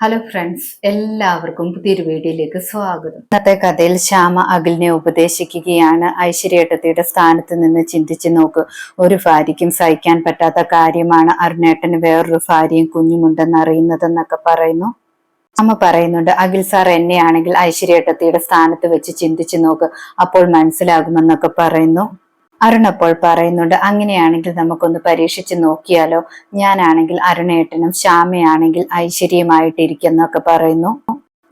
Hello friends എല്ലാവർക്കും പുതിയൊരു വീഡിയോയിലേക്ക് സ്വാഗതം. ഇന്നത്തെ കഥയിൽ ശ്യാമ അഖിലിനെ ഉപദേശിക്കുകയാണ്. ഐശ്വര്യേട്ടത്തിയുടെ സ്ഥാനത്ത് നിന്ന് ചിന്തിച്ചു നോക്ക്. ഒരു ഭാര്യയ്ക്കും സഹിക്കാൻ പറ്റാത്ത കാര്യമാണ് അരുണേട്ടന് വേറൊരു ഭാര്യയും കുഞ്ഞുമുണ്ടെന്ന് അറിയുന്നതെന്നൊക്കെ പറയുന്നു. അമ്മ പറയുന്നുണ്ട് അഖിൽ സാർ എന്നെയാണെങ്കിൽ ഐശ്വര്യേട്ടത്തിയുടെ സ്ഥാനത്ത് വെച്ച് ചിന്തിച്ചു നോക്ക്. അപ്പോൾ മനസ്സിലാകുമെന്നൊക്കെ പറയുന്നു. അരുൺ അപ്പോൾ പറയുന്നുണ്ട് അങ്ങനെയാണെങ്കിൽ നമുക്കൊന്ന് പരീക്ഷിച്ച് നോക്കിയാലോ? ഞാനാണെങ്കിൽ അരുണേട്ടനും ശ്യാമയാണെങ്കിൽ ഐശ്വര്യമായിട്ടിരിക്കുന്നൊക്കെ പറയുന്നു.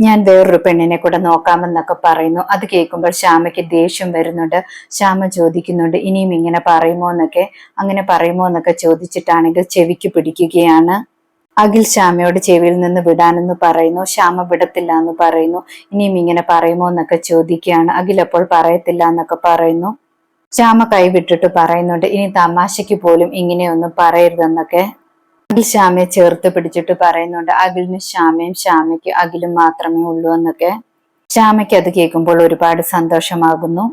ഞാൻ വേറൊരു പെണ്ണിനെ കൂടെ നോക്കാമെന്നൊക്കെ പറയുന്നു. അത് കേൾക്കുമ്പോൾ ശ്യാമയ്ക്ക് ദേഷ്യം വരുന്നുണ്ട്. ശ്യാമ ചോദിക്കുന്നുണ്ട് ഇനിയും ഇങ്ങനെ പറയുമോ എന്നൊക്കെ? അങ്ങനെ പറയുമോ എന്നൊക്കെ ചോദിച്ചിട്ടാണെങ്കിൽ ചെവിക്ക് പിടിക്കുകയാണ്. അഖിൽ ശ്യാമയോട് ചെവിയിൽ നിന്ന് വിടാനെന്ന് പറയുന്നു. ശ്യാമ വിടത്തില്ല എന്ന് പറയുന്നു. ഇനിയും ഇങ്ങനെ പറയുമോ എന്നൊക്കെ ചോദിക്കുകയാണ്. അഖിൽ അപ്പോൾ പറയത്തില്ല എന്നൊക്കെ പറയുന്നു. ശ്യാമ കൈവിട്ടിട്ട് പറയുന്നുണ്ട് ഇനി തമാശയ്ക്ക് പോലും ഇങ്ങനെയൊന്നും പറയരുതെന്നൊക്കെ. അഖിൽ ശ്യാമയെ ചേർത്ത് പിടിച്ചിട്ട് പറയുന്നുണ്ട് അഖിലിന് ശ്യാമയും ശ്യാമയ്ക്ക് അഖിലും മാത്രമേ ഉള്ളൂ എന്നൊക്കെ. ശ്യാമയ്ക്ക് അത് കേൾക്കുമ്പോൾ ഒരുപാട് സന്തോഷമാകുന്നു.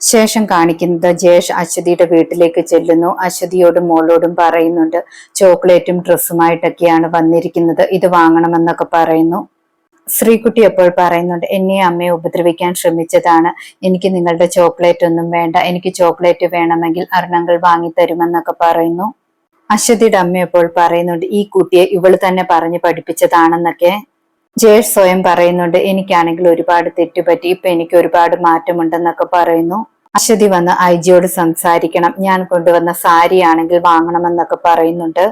ശേഷം കാണിക്കുന്നത് ജയേഷ് അശ്വതിയുടെ വീട്ടിലേക്ക് ചെല്ലുന്നു. അശ്വതിയോടും മോളോടും പറയുന്നുണ്ട് ചോക്ലേറ്റും ഡ്രസ്സുമായിട്ടൊക്കെയാണ് വന്നിരിക്കുന്നത്. ഇത് വാങ്ങണമെന്നൊക്കെ പറയുന്നു. ശ്രീകുട്ടി അപ്പോൾ പറയുന്നുണ്ട് എന്നെ അമ്മയെ ഉപദ്രവിക്കാൻ ശ്രമിച്ചതാണ്. എനിക്ക് നിങ്ങളുടെ ചോക്ലേറ്റ് ഒന്നും വേണ്ട. എനിക്ക് ചോക്ലേറ്റ് വേണമെങ്കിൽ അർണങ്ങൾ വാങ്ങിത്തരുമെന്നൊക്കെ പറയുന്നു. അശ്വതിയുടെ അമ്മ അപ്പോൾ പറയുന്നുണ്ട് ഈ കുട്ടിയെ ഇവൾ തന്നെ പറഞ്ഞു പഠിപ്പിച്ചതാണെന്നൊക്കെ. ജയേഷ് സ്വയം പറയുന്നുണ്ട് എനിക്കാണെങ്കിൽ ഒരുപാട് തെറ്റുപറ്റി ഇപ്പൊ എനിക്ക് ഒരുപാട് മാറ്റമുണ്ടെന്നൊക്കെ പറയുന്നു. അശ്വതി വന്ന് ഐജിയോട് സംസാരിക്കണം. ഞാൻ കൊണ്ടുവന്ന സാരിയാണെങ്കിൽ വാങ്ങണമെന്നൊക്കെ പറയുന്നുണ്ട്.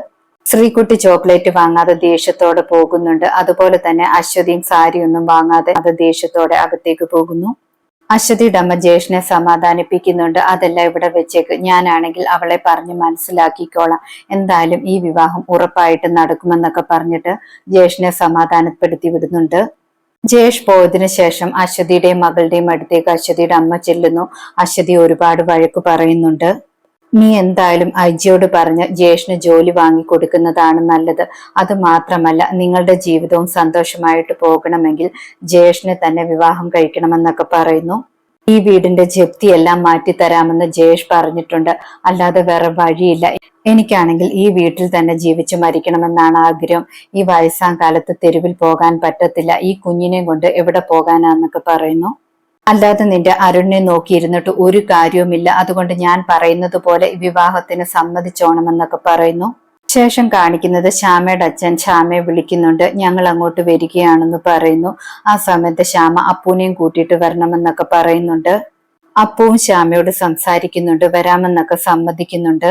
ശ്രീകുട്ടി ചോക്ലേറ്റ് വാങ്ങാതെ ദേഷ്യത്തോടെ പോകുന്നുണ്ട്. അതുപോലെ തന്നെ അശ്വതിയും സാരിയൊന്നും വാങ്ങാതെ അത് ദേഷ്യത്തോടെ അകത്തേക്ക് പോകുന്നു. അശ്വതിയുടെ അമ്മ ജേഷിനെ സമാധാനിപ്പിക്കുന്നുണ്ട്. അതല്ല ഇവിടെ വെച്ചേക്ക്. ഞാനാണെങ്കിൽ അവളെ പറഞ്ഞ് മനസ്സിലാക്കിക്കോളാം. എന്തായാലും ഈ വിവാഹം ഉറപ്പായിട്ട് നടക്കുമെന്നൊക്കെ പറഞ്ഞിട്ട് ജേഷിനെ സമാധാനപ്പെടുത്തി വിടുന്നുണ്ട്. ജേഷ് പോയതിനു ശേഷം അശ്വതിയുടെയും മകളുടെയും അടുത്തേക്ക് അശ്വതിയുടെ അമ്മ ചെല്ലുന്നു. അശ്വതി ഒരുപാട് വഴക്ക് പറയുന്നുണ്ട്. നീ എന്തായാലും ഐജിയോട് പറഞ്ഞ് ജ്യേഷ്ന് ജോലി വാങ്ങി കൊടുക്കുന്നതാണ് നല്ലത്. അത് മാത്രമല്ല നിങ്ങളുടെ ജീവിതവും സന്തോഷമായിട്ട് പോകണമെങ്കിൽ ജയേഷിനെ തന്നെ വിവാഹം കഴിക്കണമെന്നൊക്കെ പറയുന്നു. ഈ വീടിന്റെ ജപ്തി എല്ലാം മാറ്റി തരാമെന്ന് ജയേഷ് പറഞ്ഞിട്ടുണ്ട്. അല്ലാതെ വേറെ വഴിയില്ല. എനിക്കാണെങ്കിൽ ഈ വീട്ടിൽ തന്നെ ജീവിച്ച് മരിക്കണമെന്നാണ് ആഗ്രഹം. ഈ വയസ്സാം കാലത്ത് തെരുവിൽ പോകാൻ പറ്റത്തില്ല. ഈ കുഞ്ഞിനെയും കൊണ്ട് എവിടെ പോകാനാന്നൊക്കെ പറയുന്നു. അല്ലാതെ നിന്റെ അരുണിനെ നോക്കിയിരുന്നിട്ട് ഒരു കാര്യവുമില്ല. അതുകൊണ്ട് ഞാൻ പറയുന്നത് പോലെ വിവാഹത്തിന് സമ്മതിച്ചോണമെന്നൊക്കെ പറയുന്നു. ശേഷം കാണിക്കുന്നത് ശ്യാമയുടെ അച്ഛൻ ശ്യാമയെ വിളിക്കുന്നുണ്ട്. ഞങ്ങൾ അങ്ങോട്ട് വരികയാണെന്ന് പറയുന്നു. ആ സമയത്ത് ശ്യാമ അപ്പൂനെയും കൂട്ടിയിട്ട് വരണമെന്നൊക്കെ പറയുന്നുണ്ട്. അപ്പുവും ശ്യാമയോട് സംസാരിക്കുന്നുണ്ട്. വരാമെന്നൊക്കെ സമ്മതിക്കുന്നുണ്ട്.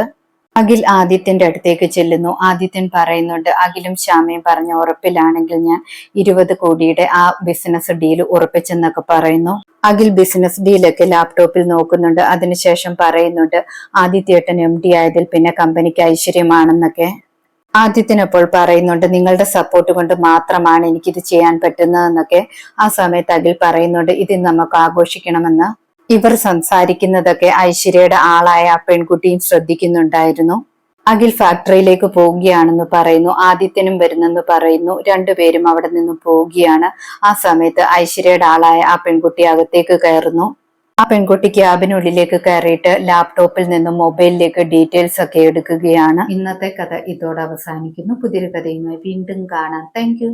അഖിൽ ആദിത്യന്റെ അടുത്തേക്ക് ചെല്ലുന്നു. ആദിത്യൻ പറയുന്നുണ്ട് അഖിലും ശ്യാമയും പറഞ്ഞ ഉറപ്പിലാണെങ്കിൽ ഞാൻ ഇരുപത് കോടിയുടെ ആ ബിസിനസ് ഡീൽ ഉറപ്പിച്ചെന്നൊക്കെ പറയുന്നു. അഖിൽ ബിസിനസ് ഡീലൊക്കെ ലാപ്ടോപ്പിൽ നോക്കുന്നുണ്ട്. അതിനുശേഷം പറയുന്നുണ്ട് ആദിത്യേട്ടൻ എം ഡി ആയതിൽ പിന്നെ കമ്പനിക്ക് ഐശ്വര്യമാണെന്നൊക്കെ. ആദ്യത്തിനപ്പോൾ പറയുന്നുണ്ട് നിങ്ങളുടെ സപ്പോർട്ട് കൊണ്ട് മാത്രമാണ് എനിക്കിത് ചെയ്യാൻ പറ്റുന്നതെന്നൊക്കെ. ആ സമയത്ത് അഖിൽ പറയുന്നുണ്ട് ഇത് നമുക്ക് ആഘോഷിക്കണമെന്ന്. ഇവർ സംസാരിക്കുന്നതൊക്കെ ഐശ്വര്യയുടെ ആളായ ആ പെൺകുട്ടിയും ശ്രദ്ധിക്കുന്നുണ്ടായിരുന്നു. അഖിൽ ഫാക്ടറിയിലേക്ക് പോവുകയാണെന്ന് പറയുന്നു. ആദിത്യനും വരുന്നെന്ന് പറയുന്നു. രണ്ടുപേരും അവിടെ നിന്ന് പോവുകയാണ്. ആ സമയത്ത് ഐശ്വര്യയുടെ ആളായ ആ പെൺകുട്ടി അകത്തേക്ക് കയറുന്നു. ആ പെൺകുട്ടി ക്യാബിനുള്ളിലേക്ക് കയറിയിട്ട് ലാപ്ടോപ്പിൽ നിന്നും മൊബൈലിലേക്ക് ഡീറ്റെയിൽസ് ഒക്കെ എടുക്കുകയാണ്. ഇന്നത്തെ കഥ ഇതോടെ അവസാനിക്കുന്നു. പുതിയൊരു കഥയുമായി വീണ്ടും കാണാം. താങ്ക്